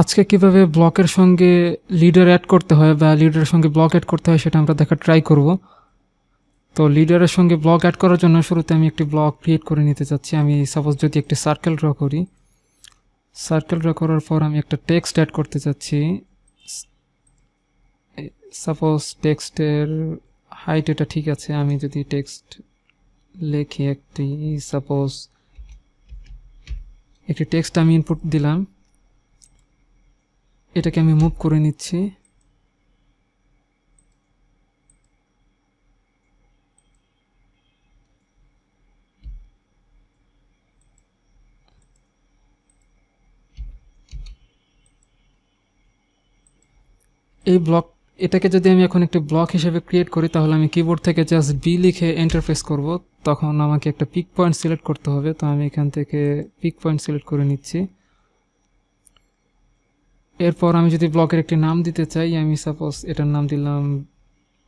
আজকে কীভাবে ব্লকের সঙ্গে লিডার অ্যাড করতে হয় বা লিডারের সঙ্গে ব্লক অ্যাড করতে হয় সেটা আমরা দেখা ট্রাই করব। তো লিডারের সঙ্গে ব্লক অ্যাড করার জন্য শুরুতে আমি একটি ব্লক ক্রিয়েট করে নিতে চাচ্ছি। আমি সাপোজ যদি একটি সার্কেল ড্র করি সার্কেল ড্র করার পর আমি একটা টেক্সট অ্যাড করতে চাচ্ছি। সাপোজ টেক্সটের হাইট এটা ঠিক আছে, আমি যদি টেক্সট লিখি একটি সাপোজ একটি টেক্সট আমি ইনপুট দিলাম। এটাকে আমি মুভ করে নিচ্ছি। এই ব্লক এটাকে যদি আমি এখন একটি ব্লক হিসেবে ক্রিয়েট করি, তাহলে আমি কিবোর্ড থেকে জাস্ট বি লিখে এন্টারফেস করব। তখন আমাকে একটা পিক পয়েন্ট সিলেক্ট করতে হবে। তো আমি এখান থেকে পিক পয়েন্ট সিলেক্ট করে নিচ্ছি। এরপর আমি যদি ব্লকের একটি নাম দিতে চাই, আমি সাপোজ এটার নাম দিলাম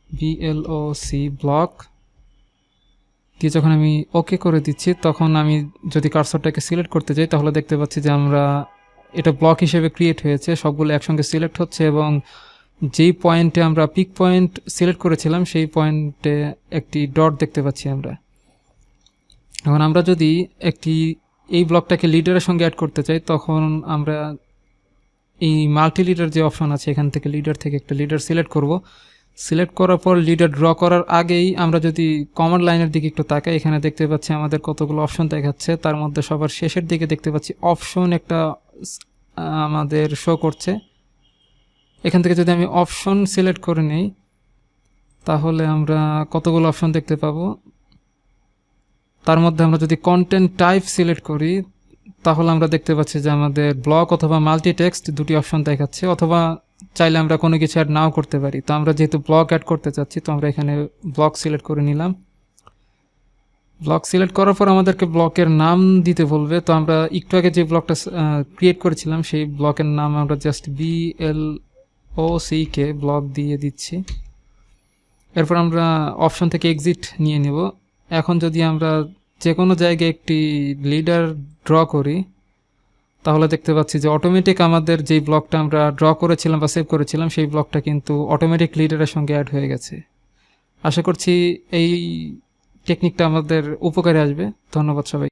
বিএলও সি ব্লক দিয়ে যখন আমি ওকে করে দিচ্ছি, তখন আমি যদি কার্সরটাকে সিলেক্ট করতে চাই, তাহলে দেখতে পাচ্ছি যে আমরা এটা ব্লক হিসেবে ক্রিয়েট হয়েছে। সবগুলো একসঙ্গে সিলেক্ট হচ্ছে এবং যেই পয়েন্টে আমরা পিক পয়েন্ট সিলেক্ট করেছিলাম, সেই পয়েন্টে একটি ডট দেখতে পাচ্ছি আমরা। এখন আমরা যদি একটি এই ব্লকটাকে লিডারের সঙ্গে অ্যাড করতে চাই, তখন আমরা এই মাল্টি লিডার যে অপশন আছে, এখান থেকে লিডার থেকে একটা লিডার সিলেক্ট করব। সিলেক্ট করার পর লিডার ড্র করার আগেই আমরা যদি কমন লাইনের দিকে একটু তাকাই, এখানে দেখতে পাচ্ছি আমাদের কতগুলো অপশন দেখাচ্ছে। তার মধ্যে সবার শেষের দিকে দেখতে পাচ্ছি অপশন একটা আমাদের শো করছে। এখান থেকে যদি আমি অপশন সিলেক্ট করে নিই, তাহলে আমরা কতগুলো অপশন দেখতে পাবো? তার মধ্যে আমরা যদি কন্টেন্ট টাইপ সিলেক্ট করি তাহলে আমরা দেখতে পাচ্ছি যে আমাদের ব্লক অথবা মাল্টি টেক্সট দুটি অপশন দেখাচ্ছে, অথবা চাইলে আমরা কোনো কিছু অ্যাড নাও করতে পারি। তো আমরা যেহেতু ব্লক অ্যাড করতে চাচ্ছি, তো আমরা এখানে ব্লক সিলেক্ট করে নিলাম। ব্লক সিলেক্ট করার পর আমাদেরকে ব্লকের নাম দিতে বলবে। তো আমরা একটু আগে যে ব্লকটা ক্রিয়েট করেছিলাম, সেই ব্লকের নাম আমরা just B L O C K block দিয়ে দিচ্ছি। এরপর আমরা অপশন থেকে এক্সিট নিয়ে নেব। এখন যদি আমরা যে কোনো জায়গায় একটি লিডার ড্র করি, তাহলে দেখতে পাচ্ছি যে অটোমেটিক আমাদের যেই ব্লকটা আমরা ড্র করেছিলাম বা সেভ করেছিলাম, সেই ব্লকটা কিন্তু অটোমেটিক লিডারের সঙ্গে অ্যাড হয়ে গেছে। আশা করছি এই টেকনিকটা আমাদের উপকারে আসবে। ধন্যবাদ সবাই